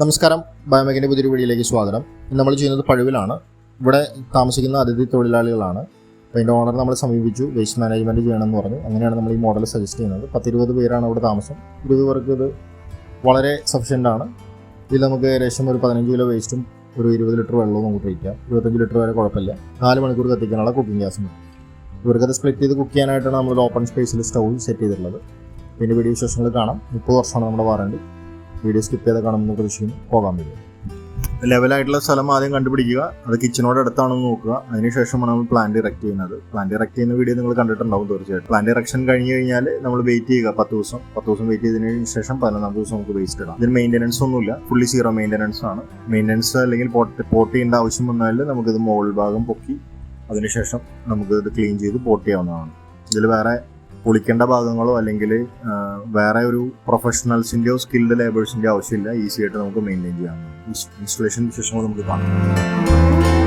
നമസ്കാരം. ബയോമെക്കിന്റെ പുതിയൊരു വീഡിയോയിലേക്ക് സ്വാഗതം. നമ്മൾ ചെയ്യുന്നത് പഴുവിലാണ്. ഇവിടെ താമസിക്കുന്ന അതിഥി തൊഴിലാളികളാണ്. അപ്പോൾ അതിന്റെ ഓണർ നമ്മൾ സമീപിച്ചു. വേസ്റ്റ് മാനേജ്മെന്റ് ചെയ്യണമെന്ന് പറഞ്ഞു. അങ്ങനെയാണ് നമ്മൾ ഈ മോഡൽ സജസ്റ്റ് ചെയ്യുന്നത്. പത്തിരുപത് പേരാണ് അവിടെ താമസം. ഇരുപത് പേർക്ക് ഇത് വളരെ സഫിഷ്യന്റ് ആണ്. ഇതിൽ നമുക്ക് ഏകദേശം ഒരു പതിനഞ്ച് കിലോ വേസ്റ്റും ഒരു ഇരുപത് ലിറ്റർ വെള്ളവും നമുക്ക് കഴിക്കാം. ഇരുപത്തഞ്ച് ലിറ്റർ വരെ കുഴപ്പമില്ല. നാല് മണിക്കൂർ കത്തിക്കാനുള്ള കുക്കിംഗ് ഗ്യാസ് മതി. ഇവർക്കത് സ്പ്ലിറ്റ് ചെയ്ത് കുക്ക് ചെയ്യാനായിട്ടാണ് നമ്മൾ ഓപ്പൺ സ്പേസിൽ സ്റ്റൗ സെറ്റ് ചെയ്തിട്ടുള്ളത്. പിന്നെ വീഡിയോ വിശേഷങ്ങൾ കാണാം. മുപ്പത് വർഷമാണ് നമ്മുടെ വാറണ്ടി വീഡിയോ സ്കിപ്പ് ചെയ്ത് കാണുമെന്ന് പ്രതീക്ഷിക്കുന്നു. പോകാൻ പറ്റും ലെവലായിട്ടുള്ള സ്ഥലം ആദ്യം കണ്ടുപിടിക്കുക. അത് കിച്ചനോട് അടുത്താണെന്ന് നോക്കുക. അതിനുശേഷമാണ് നമ്മൾ പ്ലാന്റ് ഇറക്റ്റ് ചെയ്യുന്നത്. പ്ലാന്റ് ഇറക്റ്റ് ചെയ്യുന്ന വീഡിയോ നിങ്ങൾ കണ്ടിട്ടുണ്ടാവും തീർച്ചയായിട്ടും. പ്ലാന്റ് ഇറക്ഷൻ കഴിഞ്ഞ് കഴിഞ്ഞാൽ നമ്മൾ വെയിറ്റ് ചെയ്യുക പത്ത് ദിവസം. പത്ത് ദിവസം വെയിറ്റ് ചെയ്തതിന് ശേഷം പതിനൊന്നാം ദിവസം നമുക്ക് വേസ്റ്റ് ഇടാം. ഇതിന് മെയിന്റനൻസ് ഒന്നുമില്ല. ഫുള്ളി സീറോ മെയിന്റനൻസ് ആണ്. മെയിന്റനൻസ് അല്ലെങ്കിൽ പോട്ട് പോട്ട് ചെയ്യേണ്ട ആവശ്യം വന്നാൽ നമുക്കിത് മുകൾ ഭാഗം പൊക്കി അതിനുശേഷം നമുക്കിത് ക്ലീൻ ചെയ്ത് പോട്ട് ചെയ്യാവുന്നതാണ്. ഇതിൽ വേറെ പൊളിക്കേണ്ട ഭാഗങ്ങളോ അല്ലെങ്കിൽ വേറെ ഒരു പ്രൊഫഷണൽസിന്റെയോ സ്കിൽഡ് ലേബേഴ്സിന്റെ ആവശ്യമില്ല. ഈസി ആയിട്ട് നമുക്ക് മെയിന്റെയിൻ ചെയ്യാം ഇൻസ്റ്റലേഷൻ വിശേഷങ്ങൾ നമുക്ക് കാണാം.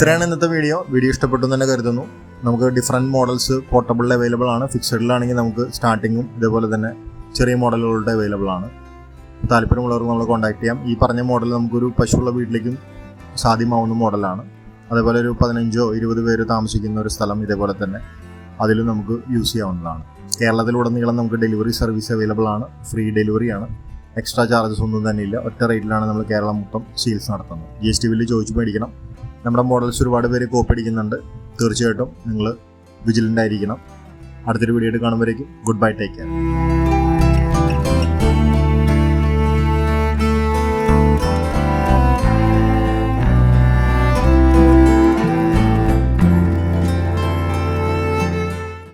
ഇത്രയാണ് ഇന്നത്തെ വീഡിയോ വീഡിയോ ഇഷ്ടപ്പെട്ടു തന്നെ കരുതുന്നു. നമുക്ക് ഡിഫറെന്റ് മോഡൽസ് പോർട്ടബിളിൽ അവൈലബിൾ ആണ്. ഫിക്സഡിലാണെങ്കിൽ നമുക്ക് സ്റ്റാർട്ടിങ്ങും ഇതേപോലെ തന്നെ ചെറിയ മോഡലുകളുടെ അവൈലബിൾ ആണ്. താല്പര്യമുള്ളവർക്ക് നമ്മൾ കോൺടാക്ട് ചെയ്യാം. ഈ പറഞ്ഞ മോഡൽ നമുക്കൊരു പശുവുള്ള വീട്ടിലേക്കും സാധ്യമാവുന്ന മോഡലാണ് അതേപോലെ ഒരു പതിനഞ്ചോ ഇരുപത് പേര് താമസിക്കുന്ന ഒരു സ്ഥലം ഇതേപോലെ തന്നെ അതിലും നമുക്ക് യൂസ് ചെയ്യാവുന്നതാണ്. കേരളത്തിലുടനീളം നമുക്ക് ഡെലിവറി സർവീസ് അവൈലബിൾ ആണ്. ഫ്രീ ഡെലിവറിയാണ് എക്സ്ട്രാ ചാർജസ് ഒന്നും തന്നെ ഇല്ല ഒറ്റ റേറ്റിലാണ് നമ്മൾ കേരളം മൊത്തം സെയിൽസ് നടത്തുന്നത്. ജി എസ് ടി ബില്ല് ചോദിച്ച് മേടിക്കണം. നമ്മുടെ മോഡൽസ് ഒരുപാട് പേര് കോപ്പി അടിക്കുന്നുണ്ട്. തീർച്ചയായിട്ടും നിങ്ങൾ വിജിലന്റ് ആയിരിക്കണം. അടുത്തൊരു വീഡിയോ കാണുമ്പോഴേക്കും ഗുഡ് ബൈ ടേക്ക് കെയർ